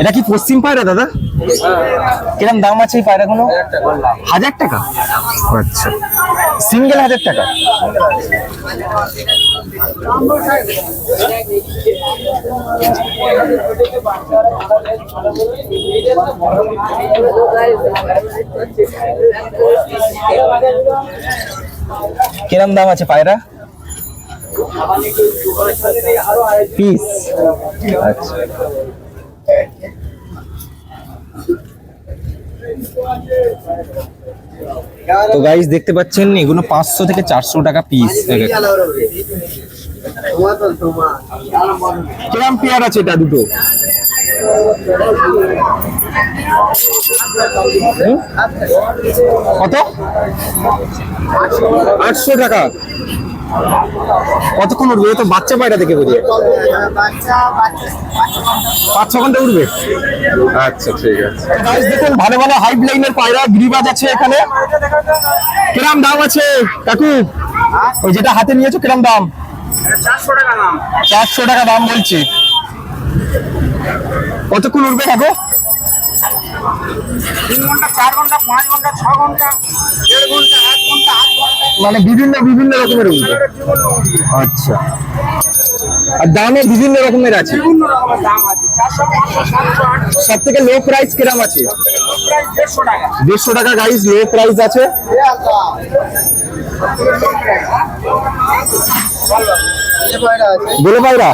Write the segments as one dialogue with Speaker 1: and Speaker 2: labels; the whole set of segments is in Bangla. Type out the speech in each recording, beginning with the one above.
Speaker 1: এটা কি পশ্চিম পায়রা, দাদা? কিরম দাম আছে এই পায়রা পায়রাগুলো? হাজার টাকা? আচ্ছা। সিঙ্গেল হাজার টাকা? কিরম দাম আছে পায়রা? পিস আচ্ছা। তো গাইস দেখতে পাচ্ছেন, এগুলো পাঁচশো থেকে চারশো টাকা পিস কিরম পেয়ার আছে এটা দুটো? কত? আটশো টাকা। কতক্ষণ উঠবে? তো বাচ্চা পায়রা থেকে বেরিয়ে পাঁচ ছ ঘণ্টা উঠবে? আচ্ছা ঠিক আছে। গাইস দেখুন ভালো ভালো হাইপ লাইনের পায়রা গিরিবাজ আছে এখানে। কিরাম দাম আছে? কাকু ওই যেটা হাতে নিয়েছো কিরাম দাম?
Speaker 2: চারশো টাকা দাম।
Speaker 1: চারশো টাকা দাম বলছে। কতক্ষণ উঠবে
Speaker 2: আধ ঘণ্টা
Speaker 1: মানে বিভিন্ন বিভিন্ন রকমের উঠবে। আচ্ছা। আর দামে বিভিন্ন রকমের আছে। সব থেকে লো প্রাইস কিরাম আছে?
Speaker 2: দেড়শো টাকা।
Speaker 1: দেড়শো টাকা গাইস লো প্রাইস আছে। বেলে পায়রা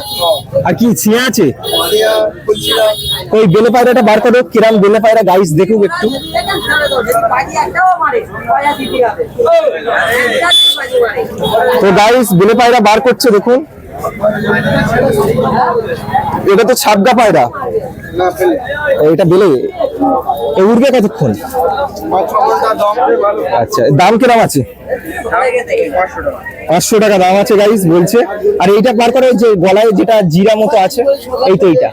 Speaker 1: আর কি ছিঁড়ে আছে? ওই বেলে পায়রাটা বার করো কিরাম বেলে পায়রা গাইস দেখুক একটু। তো গাইস বেলে পায়রা বার করছে দেখুন। এটা তো ছাপগা পায়রা। এটা বেলে। উড়বে কতক্ষণ? আচ্ছা দাম কিরাম আছে? পাঁচশো টাকা দাম আছে গাইস বলছে। আর এইটা বার করে যে গলায় যেটা জিরা মতো আছে এই তো এইটা।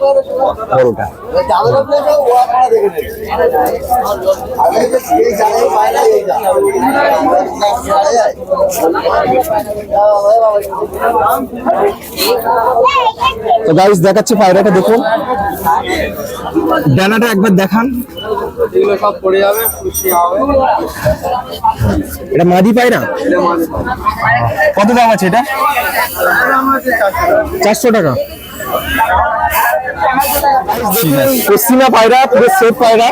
Speaker 1: বড়টা তো গাইস দেখাচ্ছি পায়রাটা দেখুন। ডানাটা একবার দেখান।
Speaker 2: এগুলো সব পড়ে যাবে খুশি হবে।
Speaker 1: এটা মাদি পায়রা কত দাম আছে এটা? চারশো টাকা। পশ্চিমা পায়রা পুরো সেফ পায়রা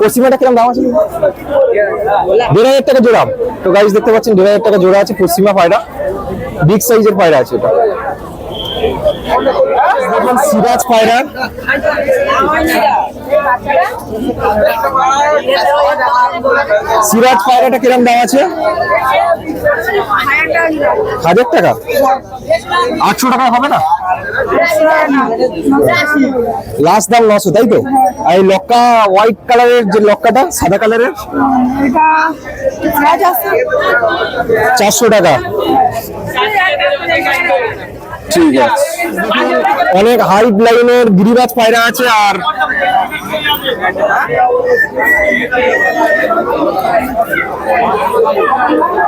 Speaker 1: পশ্চিমাটা কিরম দাম আছে? দেড় হাজার টাকা জোড়া। তো গাইজ দেখতে পাচ্ছেন দেড় হাজার টাকা জোড়া আছে পশ্চিমা পায়রা বিগ সাইজের পায়রা আছে এটা। সিরাজ পায়রা সিরাজ পায়রাটা কিরম দাম আছে? হাজার টাকা? আটশো টাকা হবে না? লাস্ট দাম নশো তাই তো? আর এই লক্কা হোয়াইট কালারের যে লক্কাটা, সাদা কালারের চারশো টাকা। ঠিক আছে। অনেক হাইট লাইনের গিরিবাজ পায়রা আছে আর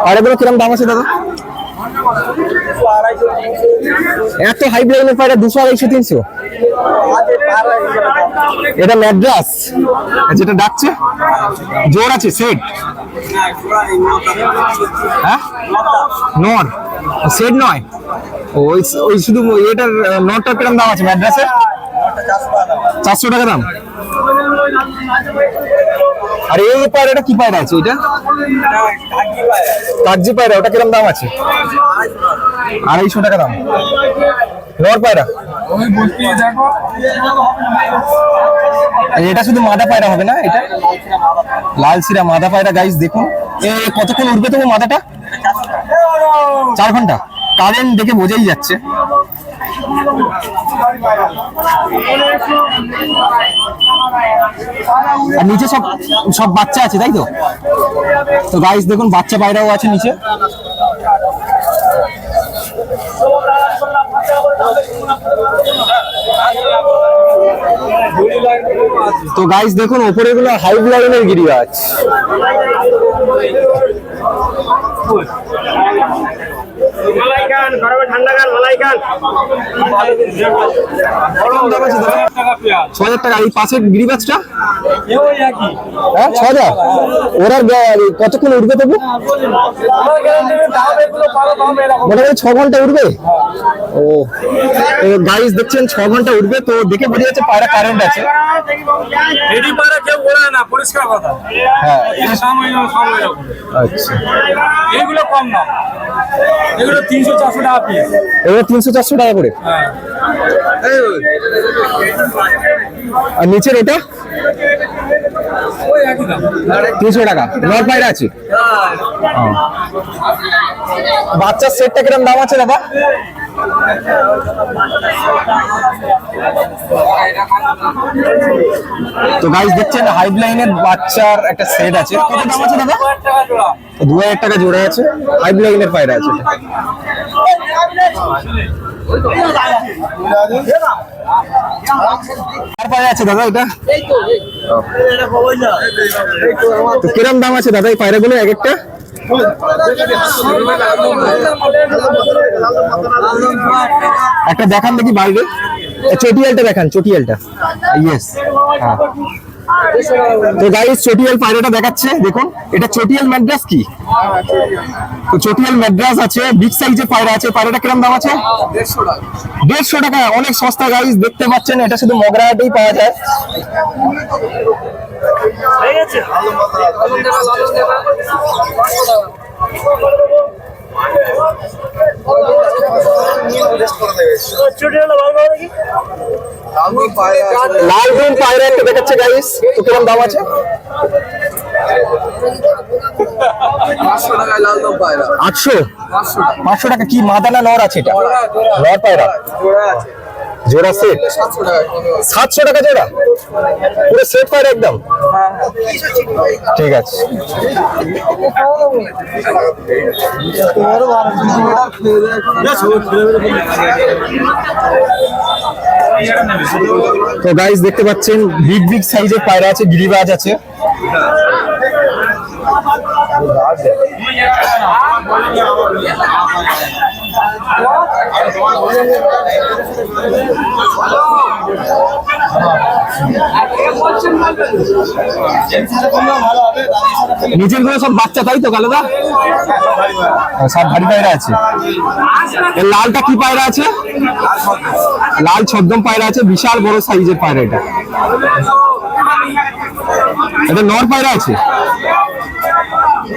Speaker 1: পায়রাগুলো কিরম দাম আছে দাদা? এত হাই লাইনের পায়রা দুশো আড়াইশো, তিনশো? এটা ম্যাড্রাস। যেটা ডাকছে? জোর আছে সেট হ্যাঁ? নর। সেট নয়? ওই ওই শুধু এটার নটটা কিরম দাম আছে? ম্যাড্রাসের চারশো টাকা দাম। আর এই পায়রাটা কি পায়রা আছে এটা কাগজি পায়রা ওটা কিরম দাম আছে? আড়াইশো টাকা দাম। নর পায়রা এটা শুধু মাদা পায়রা হবে না এটা? লাল সিরা মাদা পায়রা গাইস দেখুন। কতক্ষণ উঠবে তবু মাদাটা? চার ঘণ্টা? কারেন্ট দেখে বোঝাই যাচ্ছে। আর নিচে সব সব বাচ্চা আছে, তাই তো? তো গাইস দেখুন, বাচ্চা পায়রাও আছে নিচে। তো গাইস দেখুন ওপরে গুলো হাই লাইনের গিরি আছে খান গরমে ঠান্ডা গান মালাই খান ছ হাজার টাকা এই পাশের গিরিবাজটা? হ্যাঁ ছ হাজার ওরা কতক্ষণ উঠবে তবু? মোটামুটি ছ ঘণ্টা উঠবে? ও। গাইস দেখছেন ছ ঘণ্টা উঠবে তো দেখে বোঝা যাচ্ছে পায়রা কারেন্ট আছে।
Speaker 2: রেডি কেউ ওড়ায় না পরিষ্কার কথা।
Speaker 1: হ্যাঁ। আচ্ছা।
Speaker 2: এগুলো কম না। এগুলো তিনশো চারশো টাকা পিস
Speaker 1: তিনশো চারশো টাকা করে।
Speaker 2: হ্যাঁ।
Speaker 1: আর নিচের এটা? তিনশো টাকা। নর পায়রা আছে? বাচ্চার সেটটা কিরম দাম আছে দাদা? তো গাইস দেখছেন হাইড লাইনের বাচ্চার একটা সেট আছে। কত দাম আছে দাদা? দু হাজার টাকা জোড়া আছে। হাইড লাইনের পায়রা আছে। আছে দাদা কিরম দাম আছে দাদা এই পায়রাগুলো এক একটা? একটা দেখান দেখি এ, চটিয়ালটা দেখান চটিয়ালটা। ইয়েস হ্যাঁ। তো গাইস চটিয়াল পায়রাটা দেখাচ্ছে, দেখুন, এটা চটিয়াল ম্যাড্রাস কি? তো চটিয়াল ম্যাড্রাস আছে বিগ সাইজের পায়রা আছে পায়রাটা কিরম দাম আছে? দেড়শো টাকা, অনেক সস্তা গাইস দেখতে পাচ্ছেন, এটা শুধু মগরাহাটেই পাওয়া যায়। লাল গ্রিন পায়রা একটা দেখাচ্ছে গাইস তো কিরম দাম আছে। আটশো? পাঁচশো টাকা কি মাদানা নর আছে এটা? নর পায়রা। জোড়া সেট সাতশো টাকা জোড়া? পুরো সেট পায়রা একদম? ঠিক আছে। তো গাইস দেখতে পাচ্ছেন বিগ বিগ সাইজের পায়রা আছে, গিরিবাজ আছে। নিচেরগুলো সব বাচ্চা তাই তো কালোদা? সব ভারী পায়রা আছে। লালটা কি পায়রা আছে? লাল ছদ্ম পায়রা আছে বিশাল বড় সাইজের পায়রা এটা। এটা নর পায়রা আছে?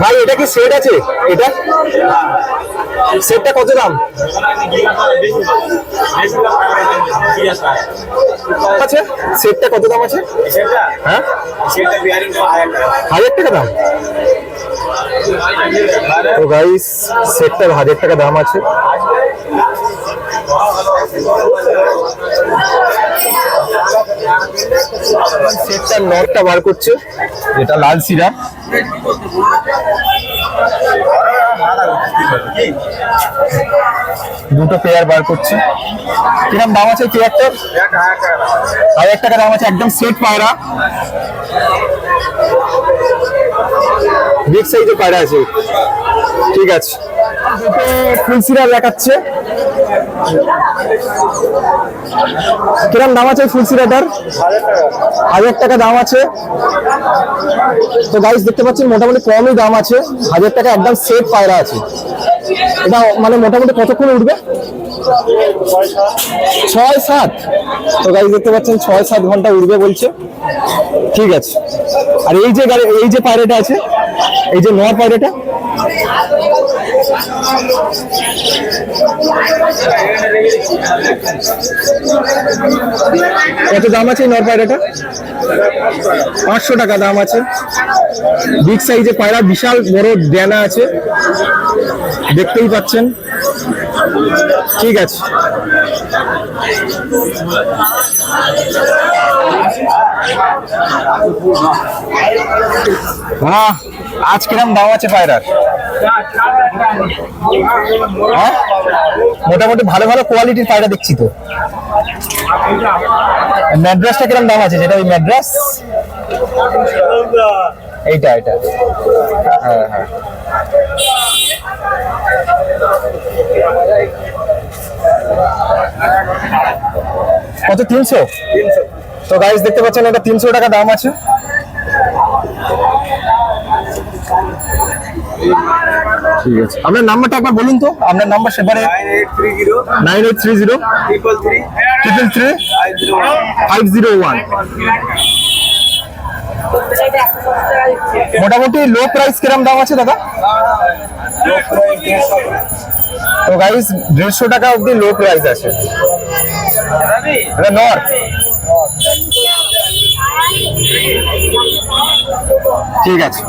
Speaker 1: ভাই, এটা কি সেট আছে? এটা? সেটটা কত দাম? আছে সেটটা কত দাম আছে? হ্যাঁ? হাজার টাকা দাম? তো গাইস সেটটার হাজার টাকা দাম আছে। সেটটার নটটা বার করছে। যেটা লাল সিরা দুটো পেয়ার বার করছে। কিরম দাম আছে পেয়ারটার হাজার টাকা দাম আছে, একদম সেট পায়রা। বিগ সাইজের পায়রা আছে। ঠিক আছে। দুটো ফুল সিরাপ দেখাচ্ছে। কিরম দাম আছে ফুল সিরাটার হাজার টাকা দাম আছে। তো গাইস দেখতে পাচ্ছেন, মোটামুটি কমই দাম আছে। হাজার টাকা একদম সেফ পায়রা আছে। এটা মানে মোটামুটি কতক্ষণ উঠবে? ছয় সাত। তো গাইস দেখতে পাচ্ছেন, ছয় সাত ঘণ্টা উঠবে বলছে। ঠিক আছে। আর এই যে গাড়ি, এই যে পায়রাটা আছে, এই যে নয় পায়রাটা কত দাম আছে নর পায়রাটা? পাঁচশো টাকা দাম আছে। বিগ সাইজে পায়রা, বিশাল, বড় ডেনা আছে। দেখতেই পাচ্ছেন। ঠিক আছে। বাহ, আজ কিরম দাম আছে পায়রার? হ্যাঁ মোটামুটি ভালো ভালো কোয়ালিটির পায়রা দেখছি তো। ম্যাড্রাসটা কিরম দাম আছে? যেটা ওই ম্যাড্রাস? এইটা এটা হ্যাঁ হ্যাঁ। কত? তিনশো? তো গাইস দেখতে পাচ্ছেন এটা তিনশো টাকা দাম আছে। ঠিক আছে। আপনার নাম্বারটা একবার বলুন তো। আপনার নাম্বার সেবারে
Speaker 2: nine eight three zero triple three five zero one
Speaker 1: মোটামুটি লো প্রাইস কিরম দাম আছে দাদা? তো গাইস দেড়শো টাকা অব্দি লো প্রাইস আছে। নর। ঠিক আছে।